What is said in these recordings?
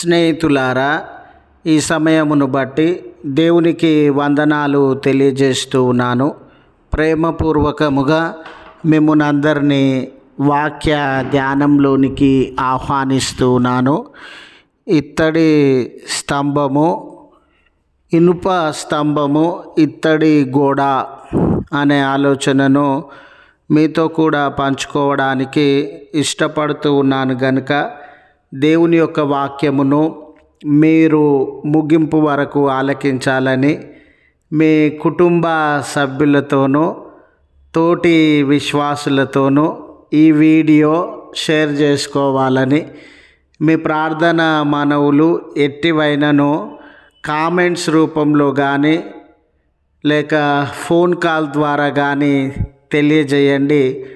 స్నేహితులారా ఈ సమయమును బట్టి దేవునికి వందనాలు తెలియజేస్తూ ఉన్నాను. ప్రేమపూర్వకముగా మిమ్మల్ని అందరినీ వాక్య ధ్యానంలోనికి ఆహ్వానిస్తూ ఉన్నాను. ఇత్తడి స్తంభము ఇనుప స్తంభము ఇత్తడి గోడ అనే ఆలోచనను మీతో కూడా పంచుకోవడానికి ఇష్టపడుతూ ఉన్నాను గనుక దేవుని యొక్క వాక్యమును మీరు ముగింపు వరకు ఆలకించాలని మీ కుటుంబ సభ్యులతోనూ తోటి విశ్వాసులతోనూ ఈ వీడియో షేర్ చేసుకోవాలని మీ ప్రార్థన మనవులు ఎట్టివైనను కామెంట్స్ రూపంలో కానీ లేక ఫోన్ కాల్ ద్వారా కానీ తెలియజేయండి.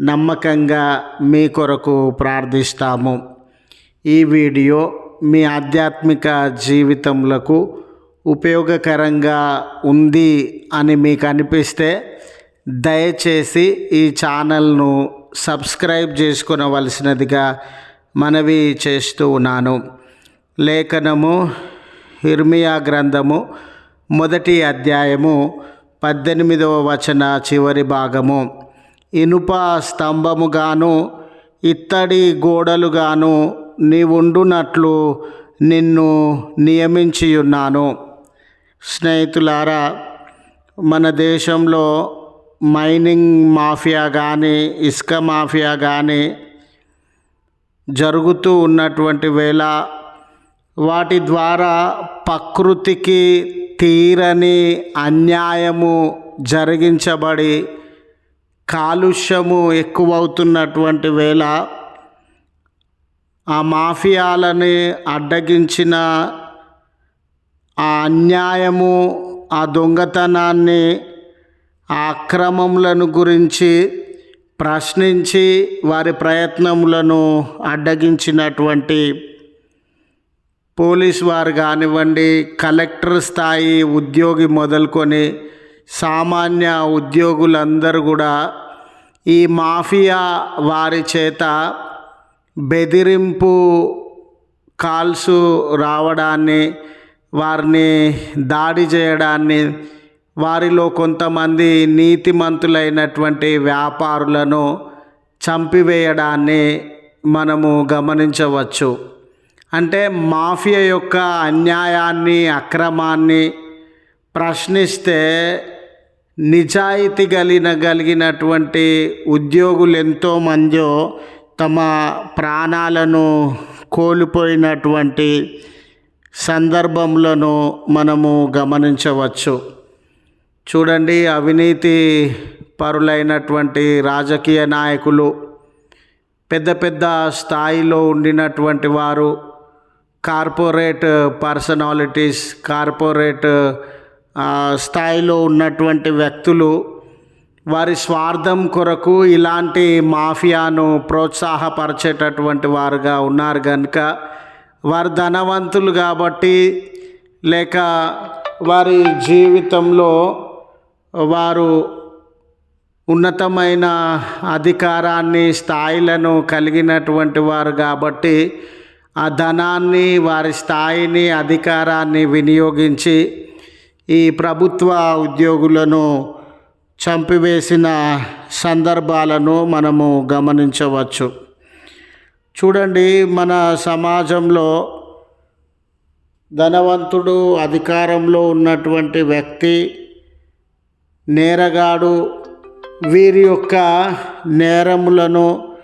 నమ్మకంగా మీ కొరకు ప్రార్థిస్తాము. ఈ వీడియో మీ ఆధ్యాత్మిక జీవితములకు ఉపయోగకరంగా ఉంది అని మీకు అనిపిస్తే దయచేసి ఈ ఛానల్ను సబ్స్క్రైబ్ చేసుకునవలసినదిగా మనవి చేస్తూ ఉన్నాను. లేఖనము హిర్మియా గ్రంథము మొదటి అధ్యాయము పద్దెనిమిదవ వచన చివరి భాగము. ఇనుప స్తంభముగాను ఇత్తడి గోడలుగాను నీవుండునట్లు నిన్ను నియమించియున్నాను. స్నేహితులారా మన దేశంలో మైనింగ్ మాఫియా కానీ ఇసుక మాఫియా కానీ జరుగుతూ ఉన్నటువంటి వేళ వాటి ద్వారా ప్రకృతికి తీరని అన్యాయము జరిగించబడి కాలుష్యము ఎక్కువవుతున్నటువంటి వేళ ఆ మాఫియాలని అడ్డగించిన ఆ అన్యాయము ఆ దొంగతనాన్ని ఆ అక్రమములను గురించి ప్రశ్నించి వారి ప్రయత్నములను అడ్డగించినటువంటి పోలీస్ వారు కానివ్వండి కలెక్టర్ స్థాయి ఉద్యోగి మొదలుకొని సామాన్య ఉద్యోగులందరూ కూడా ఈ మాఫియా వారి చేత బెదిరింపు కాల్స్ రావడాన్ని వారిని దాడి చేయడాన్ని వారిలో కొంతమంది నీతిమంతులైనటువంటి వ్యాపారులను చంపివేయడాన్ని మనము గమనించవచ్చు. అంటే మాఫియా యొక్క అన్యాయాన్ని అక్రమాన్ని ప్రశ్నిస్తే నిజాయితీ కలిగిన కలిగినటువంటి ఉద్యోగులు ఎంతోమందో తమ ప్రాణాలను కోల్పోయినటువంటి సందర్భములను మనము గమనించవచ్చు. చూడండి అవినీతి పరులైనటువంటి రాజకీయ నాయకులు పెద్ద పెద్ద స్థాయిలో ఉండినటువంటి వారు కార్పొరేట్ పర్సనాలిటీస్ కార్పొరేట్ స్థాయిలో ఉన్నటువంటి వ్యక్తులు వారి స్వార్థం కొరకు ఇలాంటి మాఫియాను ప్రోత్సాహపరిచేటటువంటి వారుగా ఉన్నారు కనుక వారు ధనవంతులు కాబట్టి లేక వారి జీవితంలో వారు ఉన్నతమైన అధికారాన్ని స్థాయిలను కలిగినటువంటి వారు కాబట్టి ఆ ధనాన్ని వారి స్థాయిని అధికారాన్ని వినియోగించి ఈ ప్రభుత్వ ఉద్యోగులను చంపివేసిన సందర్భాలను మనము గమనించవచ్చు. చూడండి మన సమాజంలో ధనవంతుడు అధికారంలో ఉన్నటువంటి వ్యక్తి నేరగాడు వీరి యొక్క నేరములను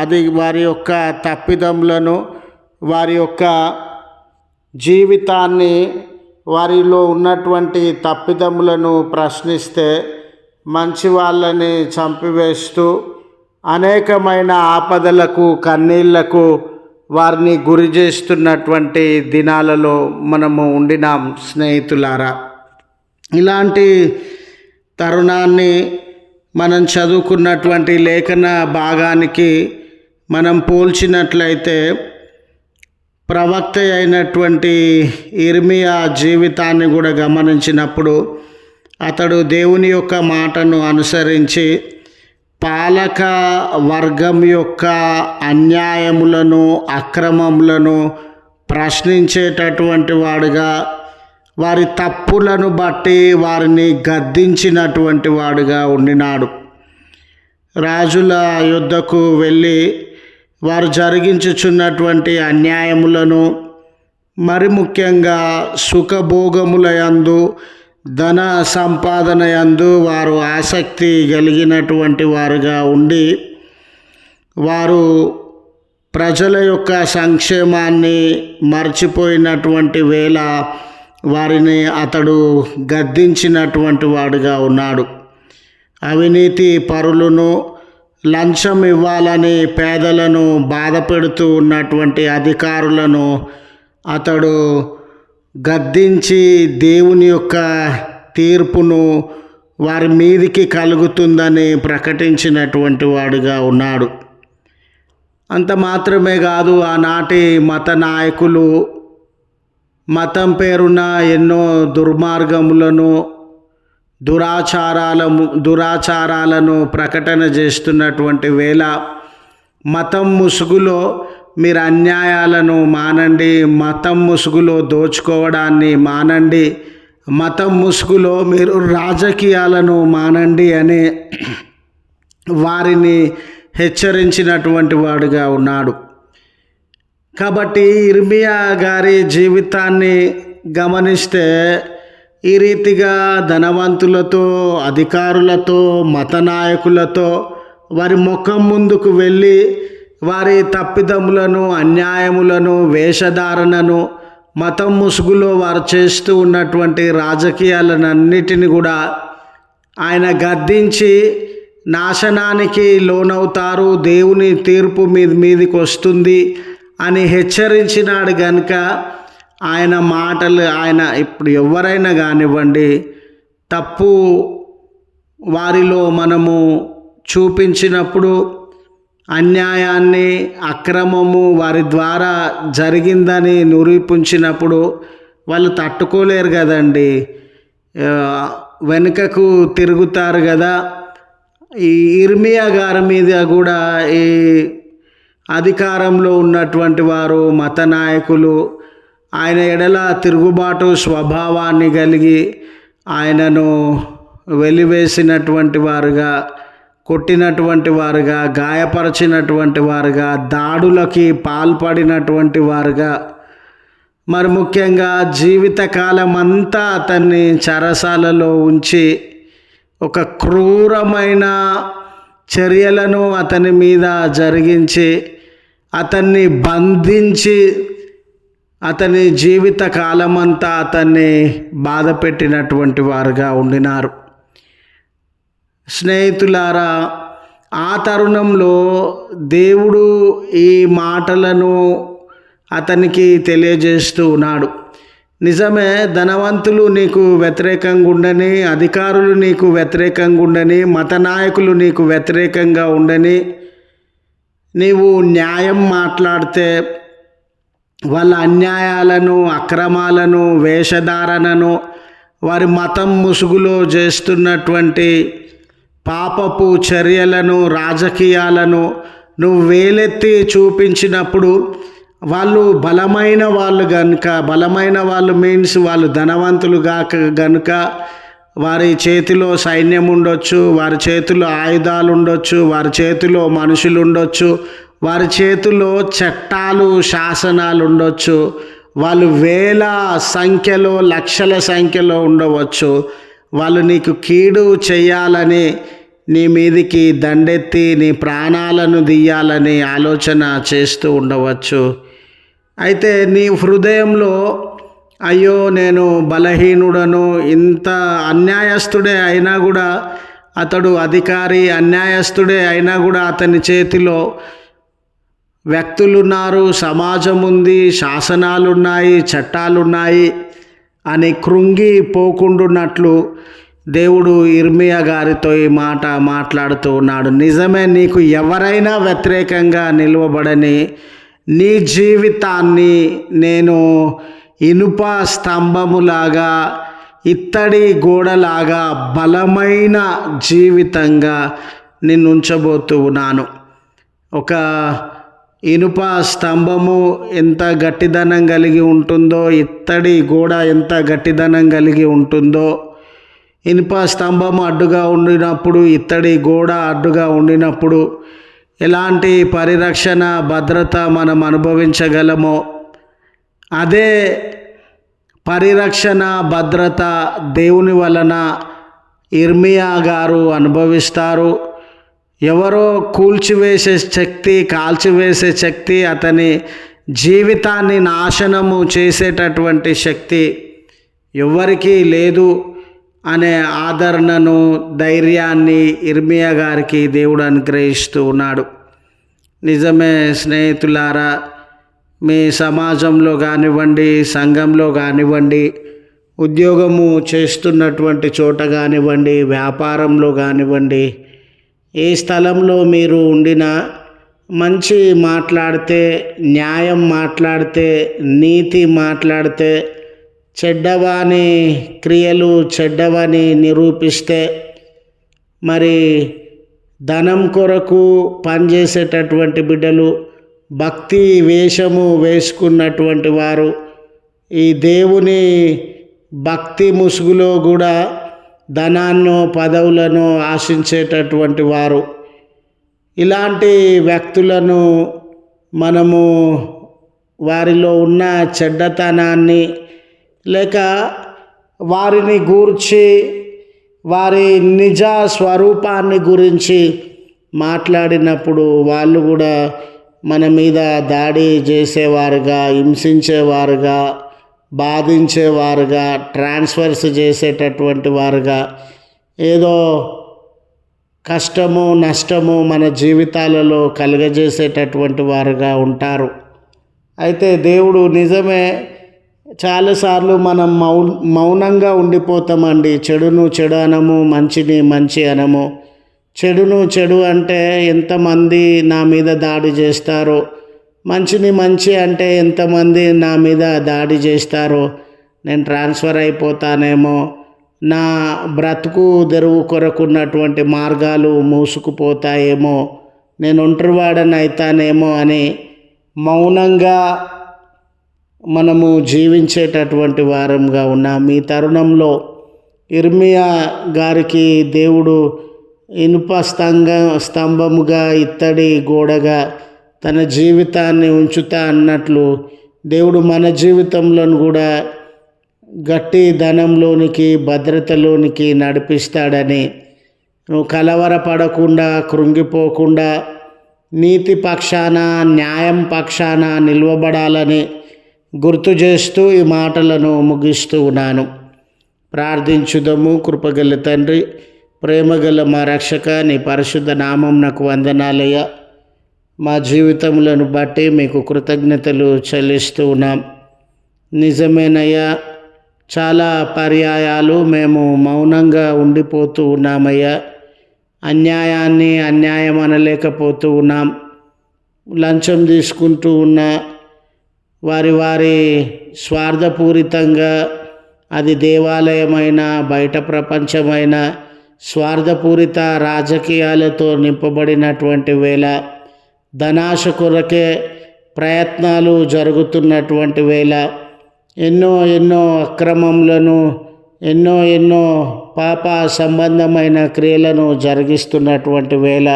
అది వారి యొక్క తప్పిదములను వారి యొక్క జీవితాన్ని వారిలో ఉన్నటువంటి తప్పిదములను ప్రశ్నిస్తే మంచి వాళ్ళని చంపివేస్తూ అనేకమైన ఆపదలకు కన్నీళ్ళకు వారిని గురి చేస్తున్నటువంటి దినాలలో మనము ఉండినాం స్నేహితులారా. ఇలాంటి తరుణాన్ని మనం చదువుకున్నటువంటి లేఖన భాగానికి మనం పోల్చినట్లయితే ప్రవక్త అయినటువంటి ఇర్మియా జీవితాన్ని కూడా గమనించినప్పుడు అతడు దేవుని యొక్క మాటను అనుసరించి పాలక వర్గం యొక్క అన్యాయములను అక్రమములను ప్రశ్నించేటటువంటి వాడుగా వారి తప్పులను బట్టి వారిని గద్దించినటువంటి వాడుగా ఉండినాడు. రాజుల యుద్ధకు వెళ్ళి వారు జరిగించుచున్నటువంటి అన్యాయములను మరి ముఖ్యంగా సుఖభోగముల యందు ధన సంపాదన యందు వారు ఆసక్తి కలిగినటువంటి వారుగా ఉండి వారు ప్రజల యొక్క సంక్షేమాన్ని మర్చిపోయినటువంటి వేళ వారిని అతడు గద్దించినటువంటి వాడుగా ఉన్నాడు. అవినీతి పరులను లంచం ఇవ్వాలని పేదలను బాధపెడుతూ ఉన్నటువంటి అధికారులను అతడు గద్దించి దేవుని యొక్క తీర్పును వారి మీదికి కలుగుతుందని ప్రకటించినటువంటి వాడుగా ఉన్నాడు. అంత మాత్రమే కాదు ఆనాటి మత నాయకులు మతం పేరున ఎన్నో దుర్మార్గములను దురాచారాల దురాచారాలను ప్రకటన చేస్తున్నటువంటి వేళ మతం ముసుగులో మీరు అన్యాయాలను మానండి మతం ముసుగులో దోచుకోవడాన్ని మానండి మతం ముసుగులో మీరు రాజకీయాలను మానండి అని వారిని హెచ్చరించినటువంటి వాడుగా ఉన్నాడు. కాబట్టి ఇర్మియా గారి జీవితాన్ని గమనిస్తే ఈ రీతిగా ధనవంతులతో అధికారులతో మత నాయకులతో వారి ముఖం ముందుకు వెళ్ళి వారి తప్పిదములను అన్యాయములను వేషధారణను మతం ముసుగులో వారు చేస్తూ ఉన్నటువంటి రాజకీయాలన్నిటిని కూడా ఆయన గద్దించి నాశనానికి లోనవుతారు దేవుని తీర్పు మీద మీదకి వస్తుంది అని హెచ్చరించినాడు కనుక ఆయన మాటలు ఆయన ఇప్పుడు ఎవరైనా కానివ్వండి తప్పు వారిలో మనము చూపించినప్పుడు అన్యాయాన్ని అక్రమము వారి ద్వారా జరిగిందని నిరూపించినప్పుడు వాళ్ళు తట్టుకోలేరు కదండి. వెనుకకు తిరుగుతారు కదా. ఈ ఇర్మియా గారి మీద కూడా ఈ అధికారంలో ఉన్నటువంటి వారు మత నాయకులు ఆయన ఎడల తిరుగుబాటు స్వభావాన్ని కలిగి ఆయనను వెలివేసినటువంటి వారుగా కొట్టినటువంటి వారుగా గాయపరిచినటువంటి వారుగా దాడులకి పాల్పడినటువంటి వారుగా మరి ముఖ్యంగా జీవితకాలం అంతా అతన్ని చరసాలలో ఉంచి ఒక క్రూరమైన చర్యలను అతని మీద జరిగించి అతన్ని బంధించి అతని జీవిత కాలమంతా అతన్ని బాధ పెట్టినటువంటి వారుగా ఉండినారు. స్నేహితులారా ఆ తరుణంలో దేవుడు ఈ మాటలను అతనికి తెలియజేస్తూ ఉన్నాడు. నిజమే ధనవంతులు నీకు వ్యతిరేకంగా ఉండని అధికారులు నీకు వ్యతిరేకంగా ఉండని మత నాయకులు నీకు వ్యతిరేకంగా ఉండని నీవు న్యాయం మాట్లాడితే వాళ్ళ అన్యాయాలను అక్రమాలను వేషధారణను వారి మతం ముసుగులో చేస్తున్నటువంటి పాపపు చర్యలను రాజకీయాలను నువ్వు వేలెత్తి చూపించినప్పుడు వాళ్ళు బలమైన వాళ్ళు గనుక బలమైన వాళ్ళు మీన్స్ వాళ్ళు ధనవంతులు కాక గనుక వారి చేతిలో సైన్యం ఉండొచ్చు వారి చేతిలో ఆయుధాలు ఉండొచ్చు వారి చేతిలో మనుషులు ఉండొచ్చు వారి చేతిలో చట్టాలు శాసనాలు ఉండొచ్చు వాళ్ళు వేల సంఖ్యలో లక్షల సంఖ్యలో ఉండవచ్చు. వాళ్ళు నీకు కీడు చేయాలని నీ మీదికి దండెత్తి నీ ప్రాణాలను దియ్యాలని ఆలోచన చేస్తూ ఉండవచ్చు. అయితే నీ హృదయంలో అయ్యో నేను బలహీనుడను ఇంత అన్యాయస్తుడే అయినా కూడా అతడు అధికారి అన్యాయస్తుడే అయినా కూడా అతని చేతిలో వ్యక్తులున్నారు సమాజం ఉంది శాసనాలున్నాయి చట్టాలున్నాయి. అని కృంగిపోకుండున్నట్లు దేవుడు ఇర్మియా గారితో ఈ మాట మాట్లాడుతూ ఉన్నాడు. నిజమే నీకు ఎవరైనా వ్యతిరేకంగా నిలవబడని నీ జీవితాన్ని నేను ఇనుప స్తంభములాగా ఇత్తడి గోడలాగా బలమైన జీవితంగా నిన్ను ఉంచబోతూ ఉన్నాను. ఒక ఇనుప స్తంభము ఎంత గట్టిదనం కలిగి ఉంటుందో ఇత్తడి గోడ ఎంత గట్టిదనం కలిగి ఉంటుందో. ఇనుప స్తంభము అడ్డుగా ఉండినప్పుడు ఇత్తడి గోడ అడ్డుగా ఉండినప్పుడు ఎలాంటి పరిరక్షణ భద్రత మనం అనుభవించగలమో అదే పరిరక్షణ భద్రత దేవుని వలన ఇర్మియా గారు అనుభవిస్తారు. ఎవరో కూల్చివేసే శక్తి కాల్చివేసే శక్తి అతని జీవితాన్ని నాశనము చేసేటటువంటి శక్తి ఎవరికీ లేదు అనే ఆదరణను ధైర్యాన్ని ఇర్మియా గారికి దేవుడు అనుగ్రహిస్తూ ఉన్నాడు. నిజమే స్నేహితులారా మీ సమాజంలో కానివ్వండి సంఘంలో కానివ్వండి ఉద్యోగము చేస్తున్నటువంటి చోట కానివ్వండి వ్యాపారంలో కానివ్వండి ఏ స్థలంలో మీరు ఉండినా మంచి మాట్లాడితే న్యాయం మాట్లాడితే నీతి మాట్లాడితే చెడ్డవాని క్రియలు చెడ్డవని నిరూపిస్తే మరి ధనం కొరకు పనిచేసేటటువంటి బిడ్డలు భక్తి వేషము వేసుకున్నటువంటి వారు ఈ దేవుని భక్తి ముసుగులో కూడా ధనాన్నో పదవులను ఆశించేటటువంటి వారు. ఇలాంటి వ్యక్తులను మనము వారిలో ఉన్న చెడ్డతనాన్ని లేక వారిని గూర్చి వారి నిజ స్వరూపాన్ని గురించి మాట్లాడినప్పుడు వాళ్ళు కూడా మన మీద దాడి చేసేవారుగా హింసించేవారుగా బాధించేవారుగా ట్రాన్స్ఫర్స్ చేసేటటువంటి వారుగా ఏదో కష్టము నష్టము మన జీవితాలలో కలుగజేసేటటువంటి వారుగా ఉంటారు. అయితే దేవుడు నిజమే చాలాసార్లు మనం మౌ మౌనంగా ఉండిపోతామండి. చెడును చెడు అనము మంచిని మంచి అనము. చెడును చెడు అంటే ఎంతమంది నా మీద దాడి చేస్తారో మంచిని మంచి అంటే ఎంతమంది నా మీద దాడి చేస్తారో నేను ట్రాన్స్ఫర్ అయిపోతానేమో నా బ్రతుకు తెరువు కొరకున్నటువంటి మార్గాలు మూసుకుపోతాయేమో నేను ఒంటరివాడని అవుతానేమో అని మౌనంగా మనము జీవించేటటువంటి వారంగా ఉన్నాం. ఈ తరుణంలో ఇర్మియా గారికి దేవుడు ఇనుప స్తంభ స్తంభముగా ఇత్తడి గోడగా తన జీవితాన్ని ఉంచుతా అన్నట్లు దేవుడు మన జీవితంలో కూడా గట్టి ధనంలోనికి భద్రతలోనికి నడిపిస్తాడని. నువ్వు కలవరపడకుండా కృంగిపోకుండా నీతి పక్షాన న్యాయం పక్షాన నిల్వబడాలని గుర్తు చేస్తూ ఈ మాటలను ముగిస్తూ ఉన్నాను. ప్రార్థించుదము కృపగల తండ్రి ప్రేమగల మా రక్షక నీ పరిశుద్ధ నామం నాకు వందనాలయ్య. మా జీవితములను బట్టి మీకు కృతజ్ఞతలు చెల్లిస్తూ ఉన్నాం. నిజమేనయ్యా చాలా పర్యాయాలు మేము మౌనంగా ఉండిపోతూ ఉన్నామయ్యా. అన్యాయాన్ని అన్యాయం అనలేకపోతూ ఉన్నాం. లంచం తీసుకుంటూ ఉన్న వారి వారి స్వార్థపూరితంగా అది దేవాలయమైన బయట ప్రపంచమైన స్వార్థపూరిత రాజకీయాలతో నింపబడినటువంటి వేళ ధనాశ కొరకే ప్రయత్నాలు జరుగుతున్నటువంటి వేళ ఎన్నో ఎన్నో అక్రమములను ఎన్నో ఎన్నో పాప సంబంధమైన క్రియలను జరిగిస్తున్నటువంటి వేళ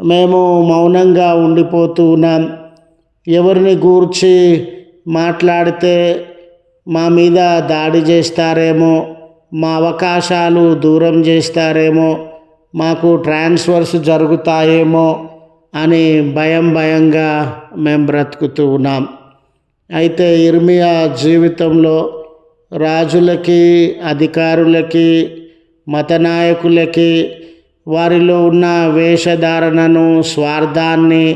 మేము మౌనంగా ఉండిపోతూ ఉన్నాం. ఎవరిని గూర్చి మాట్లాడితే మా మీద దాడి చేస్తారేమో మా అవకాశాలు దూరం చేస్తారేమో మాకు ట్రాన్స్ఫర్స్ జరుగుతాయేమో అని భయం భయంగా మేము బ్రతుకుతూ ఉన్నాం. అయితే ఇర్మియా జీవితంలో రాజులకి అధికారులకి మత నాయకులకి వారిలో ఉన్న వేషధారణను స్వార్థాన్ని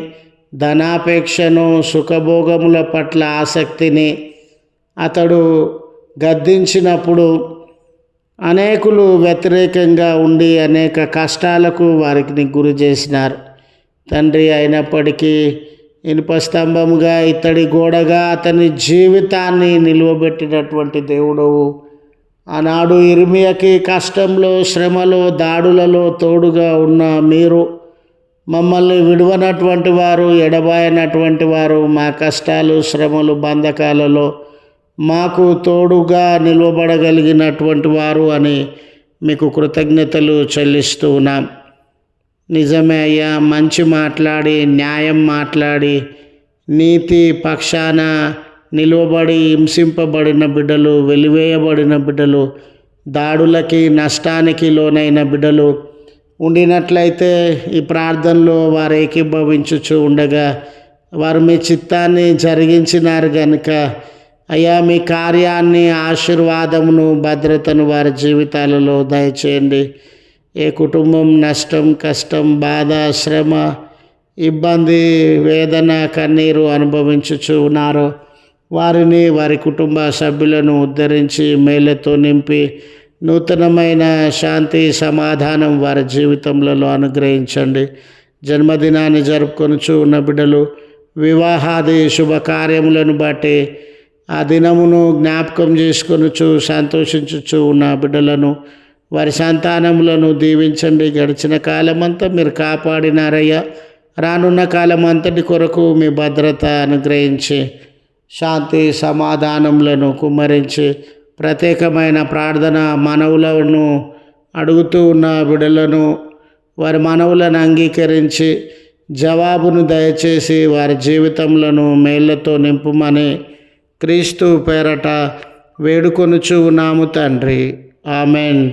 ధనాపేక్షను సుఖభోగముల పట్ల ఆసక్తిని అతడు గద్దించినప్పుడు అనేకులు వ్యతిరేకంగా ఉండి అనేక కష్టాలకు వారికి గురి చేసినారు. తండ్రి అయినప్పటికీ ఇనుప స్తంభముగా ఇతడి గోడగా అతని జీవితాన్ని నిలువబెట్టినటువంటి దేవుడు ఆనాడు ఇర్మియకి కష్టంలో శ్రమలో దాడులలో తోడుగా ఉన్న మీరు మమ్మల్ని విడువనటువంటి వారు ఎడబాయనటువంటి వారు మా కష్టాలు శ్రమలు బంధకాలలో మాకు తోడుగా నిలవబడగలిగినటువంటి వారు అని మీకు కృతజ్ఞతలు చెల్లిస్తూ ఉన్నాం. నిజమే అయ్యా మంచి మాట్లాడి న్యాయం మాట్లాడి నీతి పక్షాన నిలువబడి హింసింపబడిన బిడ్డలు వెలివేయబడిన బిడ్డలు దాడులకి నష్టానికి లోనైన బిడ్డలు ఉండినట్లయితే ఈ ప్రార్థనలో వారు ఏకీభవించుచు ఉండగా వారు మీ చిత్తాన్ని జరిగించినారు కనుక అయ్యా మీ కార్యాన్ని ఆశీర్వాదమును భద్రతను వారి జీవితాలలో దయచేయండి. ఏ కుటుంబం నష్టం కష్టం బాధ శ్రమ ఇబ్బంది వేదన కన్నీరు అనుభవించుచు ఉన్నారో వారిని వారి కుటుంబ సభ్యులను ఉద్ధరించి మేలతో నింపి నూతనమైన శాంతి సమాధానం వారి జీవితంలో అనుగ్రహించండి. జన్మదినాన్ని జరుపుకొనుచు ఉన్న బిడ్డలు వివాహాది శుభకార్యములను బట్టి ఆ దినమును జ్ఞాపకం చేసుకొనుచు సంతోషించుచు ఉన్న బిడ్డలను వారి సంతానములను దీవించండి. గడిచిన కాలమంతా మీరు కాపాడినారయ్యా. రానున్న కాలం అంతటి కొరకు మీ భద్రత అనుగ్రహించి శాంతి సమాధానములను కుమ్మరించి ప్రత్యేకమైన ప్రార్థన మనవులను అడుగుతూ ఉన్న బిడలను వారి మనవులను అంగీకరించి జవాబును దయచేసి వారి జీవితములను మేళ్ళతో నింపుమని క్రీస్తు పేరట వేడుకొనుచు ఉన్నాము తండ్రి. ఆమెన్.